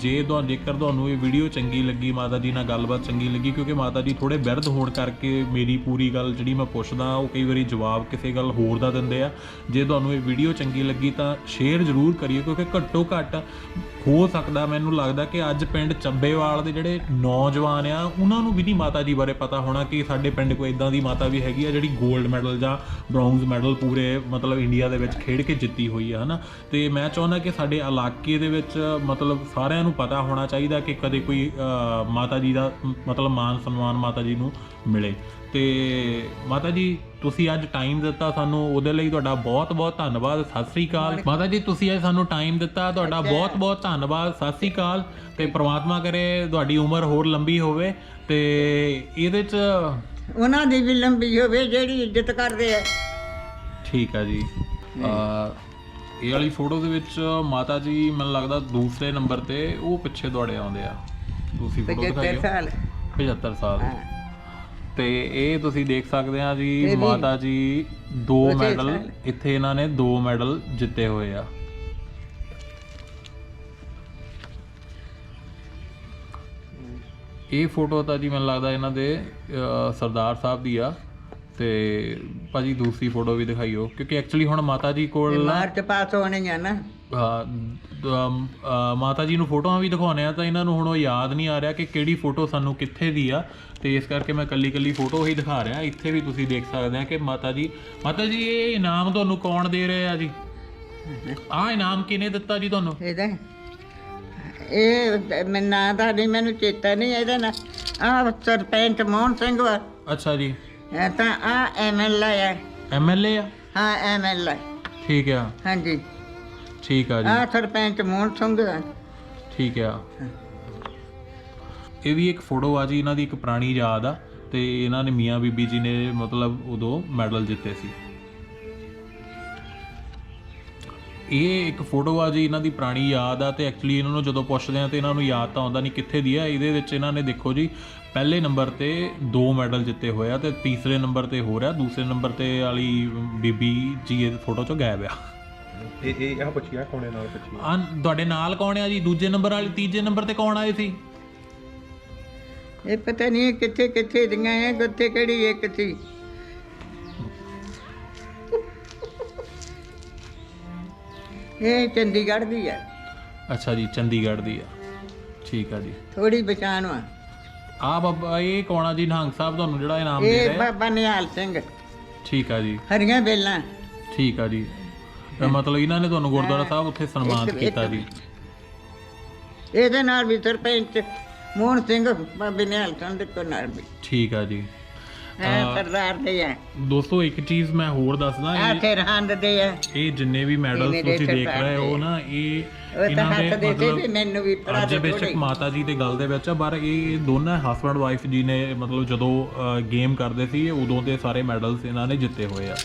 ਜੇ ਤੁਹਾਨੂੰ ਜੇਕਰ ਤੁਹਾਨੂੰ ਇਹ ਵੀਡੀਓ ਚੰਗੀ ਲੱਗੀ, ਮਾਤਾ ਜੀ ਨਾਲ ਗੱਲਬਾਤ ਚੰਗੀ ਲੱਗੀ, ਕਿਉਂਕਿ ਮਾਤਾ ਜੀ ਥੋੜੇ ਬਿਰਧ ਹੋਣ ਕਰਕੇ ਮੇਰੀ ਪੂਰੀ ਗੱਲ ਜਿਹੜੀ ਮੈਂ ਪੁੱਛਦਾ, ਉਹ ਕਈ ਵਾਰੀ ਜਵਾਬ ਕਿਸੇ ਗੱਲ ਹੋਰ ਦਾ ਦਿੰਦੇ ਆ। ਜੇ ਤੁਹਾਨੂੰ ਇਹ ਵੀਡੀਓ ਚੰਗੀ ਲੱਗੀ ਤਾਂ ਸ਼ੇਅਰ ਜ਼ਰੂਰ ਕਰਿਓ, ਕਿਉਂਕਿ ਘੱਟੋ ਘੱਟ ਹੋ ਸਕਦਾ, ਮੈਨੂੰ ਲੱਗਦਾ ਕਿ ਅੱਜ ਪਿੰਡ ਚੱਬੇਵਾਲ ਦੇ ਜਿਹੜੇ ਨੌਜਵਾਨ ਆ, ਉਹਨਾਂ ਨੂੰ ਵੀ ਨਹੀਂ ਮਾਤਾ ਜੀ ਬਾਰੇ ਪਤਾ ਹੋਣਾ ਕਿ ਸਾਡੇ ਪਿੰਡ ਕੋਈ ਇਦਾਂ ਦੀ ਮਾਤਾ ਵੀ ਹੈਗੀ ਆ ਜਿਹੜੀ 골ਡ ਮੈਡਲ ਜਾਂ ਬ੍ਰੌਂਜ਼ ਮੈਡਲ ਪੂਰੇ ਮਤਲਬ ਇੰਡੀਆ ਦੇ ਵਿੱਚ ਖੇਡ ਕੇ ਜਿੱਤੀ ਹੋਈ ਆ, ਹਨਾ? ਤੇ ਮੈਂ ਚਾਹੁੰਦਾ ਕਿ ਸਾਡੇ ਇਲਾਕੇ ਦੇ ਵਿੱਚ ਮਤਲਬ ਸਾਰਿਆਂ ਨੂੰ ਪਤਾ ਹੋਣਾ ਚਾਹੀਦਾ ਕਿ ਕਦੇ ਕੋਈ ਮਾਤਾ ਜੀ ਦਾ, ਮਤਲਬ ਮਾਨ ਸਨਮਾਨ ਮਾਤਾ ਜੀ ਨੂੰ ਮਿਲੇ। ਤੇ ਮਾਤਾ ਜੀ ਤੁਸੀਂ ਅੱਜ ਟਾਈਮ ਦਿੱਤਾ ਸਾਨੂੰ ਉਹਦੇ ਲਈ ਤੁਹਾਡਾ ਬਹੁਤ-ਬਹੁਤ ਧੰਨਵਾਦ ਸਤਿ ਸ੍ਰੀ ਅਕਾਲ। ਮਾਤਾ ਜੀ ਤੁਸੀਂ ਅੱਜ ਸਾਨੂੰ ਟਾਈਮ ਦਿੱਤਾ ਤੁਹਾਡਾ ਬਹੁਤ-ਬਹੁਤ ਧੰਨਵਾਦ ਸਤਿ ਸ੍ਰੀ ਅਕਾਲ। ਤੇ ਪ੍ਰਮਾਤਮਾ ਕਰੇ ਤੁਹਾਡੀ ਉਮਰ ਹੋਰ ਲੰਬੀ ਹੋਵੇ ਤੇ ਇਹਦੇ ਚ ਉਹਨਾਂ ਦੀ ਵੀ ਲੰਬੀ ਹੋਵੇ ਜਿਹੜੀ ਇੱਜ਼ਤ ਕਰਦੇ ਆ। ਠੀਕ ਆ ਜੀ। ਅ ਇਹ ਵਾਲੀ ਫੋਟੋ ਦੇ ਵਿੱਚ ਮਾਤਾ ਜੀ ਮੈਨੂੰ ਲੱਗਦਾ ਦੂਸਰੇ ਨੰਬਰ ਤੇ ਉਹ ਪਿੱਛੇ ਦੌੜੇ ਆਉਂਦੇ ਆ। ਤੁਸੀਂ ਫੋਟੋ 75 ਦਿਖਾਈਓ ਸਾਲ। 75 ਸਾਲ। ਤੇ ਇਹ ਤੁਸੀਂ ਦੇਖ ਸਕਦੇ ਆ ਜੀ ਮਾਤਾ ਜੀ ਦੋ ਮੈਡਲ। ਇੱਥੇ ਇਹਨਾਂ ਨੇ ਦੋ ਮੈਡਲ ਜਿੱਤੇ ਹੋਏ ਆ। ਇਹ ਫੋਟੋ ਤਾਂ ਜੀ ਮੈਨੂੰ ਲੱਗਦਾ ਇਹਨਾਂ ਦੇ ਸਰਦਾਰ ਸਾਹਿਬ ਦੀ ਆ। ਤੇ ਭਾਜੀ ਦੂਸਰੀ ਫੋਟੋ ਵੀ ਦਿਖਾਈਓ ਕਿਉਂਕਿ ਐਕਚੁਅਲੀ ਹੁਣ ਮਾਤਾ ਜੀ ਕੋਲ ਮਾਰਚ ਪਾਸ ਹੋਣੇ ਆ ਨਾ। ਮਾਤਾ ਜੀ ਨੂੰ ਫੋਟੋਆਂ ਵੀ ਦਿਖਾਉਣੇ ਆ ਤਾਂ ਇਹਨਾਂ ਨੂੰ ਹੁਣ ਉਹ ਯਾਦ ਨਹੀਂ ਆ ਰਿਹਾ ਕਿ ਕਿਹੜੀ ਫੋਟੋ ਸਾਨੂੰ ਕਿੱਥੇ ਦੀ ਆ ਤੇ ਇਸ ਕਰਕੇ ਮੈਂ ਕੱਲੀ ਕੱਲੀ ਫੋਟੋ ਹੀ ਦਿਖਾ ਰਿਹਾ। ਇੱਥੇ ਵੀ ਤੁਸੀਂ ਦੇਖ ਸਕਦੇ ਆ ਕਿ ਮਾਤਾ ਜੀ ਮਾਤਾ ਜੀ ਇਹ ਇਨਾਮ ਤੁਹਾਨੂੰ ਕੌਣ ਦੇ ਰਿਹਾ ਜੀ? ਆਹ ਇਨਾਮ ਕਿਹਨੇ ਦਿੱਤਾ ਜੀ ਤੁਹਾਨੂੰ? ਇਹਦਾ ਇਹ ਮੈਂ ਨਾਂ ਦਾ ਨਹੀਂ ਮੈਨੂੰ ਚੇਤਾ ਨਹੀਂ ਇਹਦਾ ਨਾ। ਆ ਸਰਪੰਚ ਮੋਹਨ ਸਿੰਘ ਵਾ। ਅੱਛਾ ਜੀ। ਇਹ ਤਾਂ ਆ ਐਮਐਲਏ ਆ। ਐਮਐਲਏ ਆ? ਹਾਂ ਐਮਐਲਏ ਠੀਕ ਆ। ਹਾਂਜੀ। ਠੀਕ ਆ ਜੀ। ਆ ਸਰਪੰਚ ਮੋਹਨ ਸਿੰਘ ਆ। ਠੀਕ ਆ। ਇਹ ਵੀ ਇੱਕ ਫੋਟੋ ਆ ਜੀ ਇਹਨਾਂ ਦੀ ਇੱਕ ਪੁਰਾਣੀ ਯਾਦ ਆ ਤੇ ਇਹਨਾਂ ਨੇ ਮੀਆਂ ਬੀਬੀ ਜੀ ਨੇ ਮਤਲਬ ਉਦੋਂ ਮੈਡਲ ਜਿੱਤੇ ਸੀ। ਇਹ ਇੱਕ ਫੋਟੋ ਆ ਜੀ ਇਹਨਾਂ ਦੀ ਪੁਰਾਣੀ ਯਾਦ ਆ ਤੇ ਐਕਚੁਅਲੀ ਇਹਨਾਂ ਨੂੰ ਜਦੋਂ ਪੁੱਛਦੇ ਆ ਤੇ ਇਹਨਾਂ ਨੂੰ ਯਾਦ ਤਾਂ ਆਉਂਦਾ ਨਹੀਂ ਕਿੱਥੇ ਦੀ ਆ ਇਹਦੇ ਵਿੱਚ ਇਹਨਾਂ ਨੇ ਦੇਖੋ ਜੀ ਪਹਿਲੇ ਨੰਬਰ ਤੇ ਦੋ ਮੈਡਲ ਜਿੱਤੇ ਹੋਏ ਆ ਤੇ ਤੀਸਰੇ ਨੰਬਰ ਤੇ ਹੋ ਰਿਹਾ ਦੂਸਰੇ ਨੰਬਰ ਤੇ ਵਾਲੀ ਬੀਬੀ ਜੀ ਇਹ ਫੋਟੋ ਚੋਂ ਗਾਇਬ ਆ। ਇਹ ਇਹ ਆਹ ਬੱਚੀ ਆ ਕੋਣੇ ਨਾਲ ਬੱਚੀ ਆ। ਤੁਹਾਡੇ ਨਾਲ ਕੌਣ ਆ ਜੀ? ਦੂਜੇ ਨੰਬਰ ਵਾਲੀ ਤੀਜੇ ਨੰਬਰ ਤੇ ਕੌਣ ਆਏ ਸੀ? ਇਹ ਪਤਾ ਨਹੀਂ ਕਿੱਥੇ ਕਿੱਥੇ ਦੀਆਂ ਹੈ ਕਿੱਥੇ ਕਿਹੜੀ ਇੱਕ ਸੀ ਇਹ ਚੰਡੀਗੜ੍ਹ ਦੀ ਆ। ਅੱਛਾ ਜੀ ਚੰਡੀਗੜ੍ਹ ਦੀ ਆ। ਠੀਕ ਆ ਜੀ। ਥੋੜੀ ਪਛਾਣ ਵਾ। ਆ ਬਾਬਾ ਇਹ ਕੌਣ ਆ ਜੀ? ਨਿਹੰਗ ਸਾਹਿਬ ਤੁਹਾਨੂੰ ਜਿਹੜਾ ਇਨਾਮ ਦੇ ਇਹ ਰਹੇ ਆ? ਬਾਬਾ ਨਿਹਾਲ ਸਿੰਘ। ਠੀਕ ਆ ਜੀ। ਹਰੀਆਂ ਬੇਲਾਂ। ਠੀਕ ਆ ਜੀ। ਤਾਂ ਮਤਲਬ ਇਹਨਾਂ ਨੇ ਤੁਹਾਨੂੰ ਗੁਰਦੁਆਰਾ ਸਾਹਿਬ ਉੱਥੇ ਸਨਮਾਨਿਤ ਕੀਤਾ ਜੀ। ਇਹਦੇ ਨਾਲ ਵੀ ਸਰਪੰਚ ਮੋਹਨ ਸਿੰਘ ਬਾਬੇ ਨਿਹਾਲ ਸਿੰਘ ਦੇ ਕੋਲ ਨਾਲ ਵੀ। ਠੀਕ ਆ ਜੀ। ਇਹ ਸਰਦਾਰ ਦੇ ਆ। ਦੋਸਤੋ ਇੱਕ ਚੀਜ਼ ਮੈਂ ਹੋਰ ਦੱਸਦਾ ਆ ਇਹ ਸਰਹੰਦ ਦੇ ਆ। ਇਹ ਜਿੰਨੇ ਵੀ ਮੈਡਲਸ ਮੇਰੇ ਤੁਸੀਂ ਦੇਖ ਰਹੇ ਹੋ। ਨਾ ਇਹ ਉਹ ਤਾਂ ਇਹਨਾਂ ਦੇ ਹੱਥ ਦੇ ਸੀ ਵੀ ਮੈਨੂੰ ਵੀ ਫੜਾ ਅੱਜ ਦੇ ਬੇਸ਼ੱਕ। ਮਾਤਾ ਜੀ ਦੇ ਗੱਲ ਦੇ ਵਿੱਚ ਆ ਪਰ ਇਹ ਦੋਨਾਂ ਹਸਬੰਡ ਵਾਈਫ ਜੀ ਨੇ ਮਤਲਬ ਜਦੋਂ ਗੇਮ ਕਰਦੇ ਸੀ ਉਦੋਂ ਦੇ ਸਾਰੇ ਮੈਡਲਸ ਇਹਨਾਂ ਨੇ ਜਿੱਤੇ ਹੋਏ ਆ।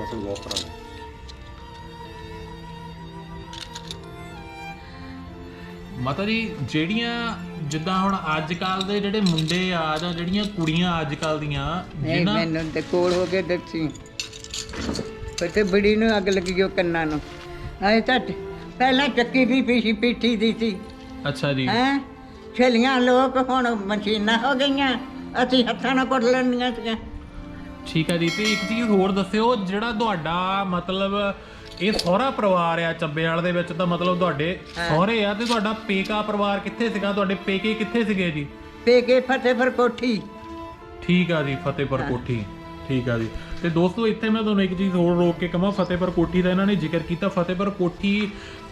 ਬਸ ਵਾਕ ਕਰਾਂਗੇ ਮਾਤਾ ਜੀ ਜਿਹੜੀਆਂ ਜਿੱਦਾਂ ਹੁਣ ਅੱਜ ਕੱਲ ਦੇ ਜਿਹੜੇ ਮੁੰਡੇ ਆ ਜਾਂ ਜਿਹੜੀਆਂ ਕੁੜੀਆਂ ਅੱਜ ਕੱਲ ਦੀਆਂ ਜਿਨ੍ਹਾਂ ਮੈਨੂੰ ਤੇ ਕੋਲ ਹੋ ਕੇ ਦੱਸੀ। ਪਤੇ ਬੜੀ ਨੂੰ ਅੱਗ ਲੱਗੀ ਉਹ ਕੰਨਾਂ ਨੂੰ। ਆਏ ਤਾਂ ਪਹਿਲਾਂ ਚੱਕੀ ਵੀ ਪੀਸੀ ਪੀਠੀ ਦੀ ਸੀ। ਅੱਛਾ ਜੀ। ਹੈ? ਛੇਲੀਆਂ ਲੋਕ ਹੁਣ ਮਸ਼ੀਨਾਂ ਹੋ ਗਈਆਂ। ਅਸੀਂ ਹੱਥਾਂ ਨਾਲ ਕੁੱਟ ਲੈਣੀਆਂ ਸੀਗੀਆਂ। ਠੀਕ ਹੈ ਜੀ। ਤੇ ਇੱਕ ਚੀਜ਼ ਹੋਰ ਦੱਸਿਓ ਜਿਹੜਾ ਤੁਹਾਡਾ ਮਤਲਬ ਇਹ ਸਹੁਰਾ ਪਰਿਵਾਰ ਆ ਚੱਬੇਵਾਲ ਦੇ ਵਿੱਚ ਤਾਂ ਮਤਲਬ ਤੁਹਾਡੇ ਸਹੁਰੇ ਆ ਤੇ ਤੁਹਾਡਾ ਪੇਕਾ ਪਰਿਵਾਰ ਕਿੱਥੇ ਸੀਗਾ? ਤੁਹਾਡੇ ਪੇਕੇ ਕਿੱਥੇ ਸੀਗੇ ਜੀ? ਪੇਕੇ ਫਤਿਹਪੁਰ ਕੋਠੀ। ਠੀਕ ਆ ਜੀ ਫਤਿਹਪੁਰ ਕੋਠੀ। ਠੀਕ ਆ ਜੀ। ਤੇ ਦੋਸਤੋ ਇੱਥੇ ਮੈਂ ਤੁਹਾਨੂੰ ਇੱਕ ਚੀਜ਼ ਹੋਰ ਰੋਕ ਕੇ ਕਹਾਂ ਫਤਿਹਪੁਰ ਕੋਠੀ ਦਾ ਇਹਨਾਂ ਨੇ ਜ਼ਿਕਰ ਕੀਤਾ। ਫਤਿਹਪੁਰ ਕੋਠੀ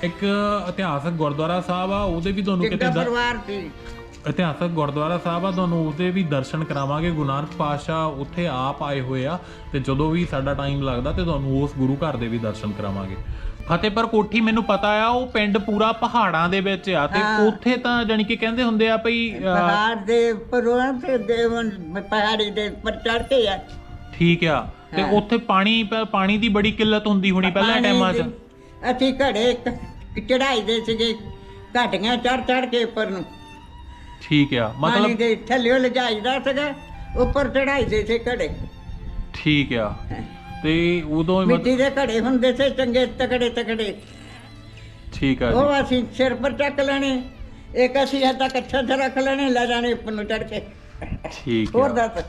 ਇੱਕ ਇਤਿਹਾਸਕ ਗੁਰਦੁਆਰਾ ਸਾਹਿਬ ਆ ਉਹਦੇ ਵੀ ਤੁਹਾਨੂੰ ਕਿਤੇ ਪਰਿਵਾਰ ਸੀ। ਇਤਿਹਾਸਕ ਗੁਰਦੁਆਰਾ ਸਾਹਿਬ ਆ ਤੁਹਾਨੂੰ ਉਸਦੇ ਵੀ ਦਰਸ਼ਨ ਕਰਾਵਾਂਗੇ। ਗੁਰੂ ਨਾਨਕ ਪਾਤਸ਼ਾਹ ਉੱਥੇ ਆਪ ਆਏ ਹੋਏ ਆ ਤੇ ਜਦੋਂ ਵੀ ਸਾਡਾ ਟਾਈਮ ਲੱਗਦਾ ਤੇ ਤੁਹਾਨੂੰ ਉਸ ਗੁਰੂ ਘਰ ਦੇ ਵੀ ਦਰਸ਼ਨ ਕਰਾਵਾਂਗੇ। ਫਤਿਹਪੁਰ ਕੋਠੀ ਮੈਨੂੰ ਪਤਾ ਆ ਉਹ ਪਿੰਡ ਪੂਰਾ ਪਹਾੜਾਂ ਦੇ ਵਿੱਚ ਆ ਤੇ ਉੱਥੇ ਤਾਂ ਜਾਨੀ ਕਿ ਕਹਿੰਦੇ ਹੁੰਦੇ ਆ ਭਈ ਪਹਾੜ ਦੇ ਪਰੋਂ ਤੇ ਦੇਵਨ ਪਹਾੜੀ ਦੇ ਉੱਪਰ ਚੜ ਕੇ ਆ। ਠੀਕ ਆ ਤੇ ਉੱਥੇ ਪਾਣੀ ਪਾਣੀ ਦੀ ਬੜੀ ਕਿੱਲਤ ਹੁੰਦੀ ਹੋਣੀ ਪਹਿਲਾਂ ਟਾਈਮਾਂ 'ਚ। ਅਸੀਂ ਘੜੇ ਇੱਕ ਚੜਾਈ ਦੇ ਸੀਗੇ ਘਾਟੀਆਂ ਚੜ ਚੜ ਕੇ ਉੱਪਰ ਨੂੰ। ਠੀਕ ਆ ਪਾਣੀ ਮਤਲਬ ਦੇ ਥੱਲੇ ਲਿਜਾਈਦਾ ਸੀਗਾ ਉੱਪਰ ਚੜਾਈ ਦੇ ਸੀ ਘੜੇ। ਠੀਕ ਆ। ਤੇ ਉਦੋਂ ਹੀ ਮਤ- ਮਿੱਟੀ ਦੇ ਘੜੇ ਹੁੰਦੇ ਸੀ ਚੰਗੇ ਤਕੜੇ ਤਕੜੇ। ਠੀਕ ਆ ਜੀ। ਉਹ ਅਸੀਂ ਸਿਰ ਪਰ ਚੱਕ ਲੈਣੇ ਇੱਕ ਅਸੀਂ ਹੱਥਾਂ ਕੱਛਾ ਤੇ ਰੱਖ ਲੈਣੇ ਲੈ ਜਾਣੇ ਉੱਪਰ ਨੂੰ ਚੜ ਕੇ। ਠੀਕ ਹੋਰ ਆ ਦੱਸ।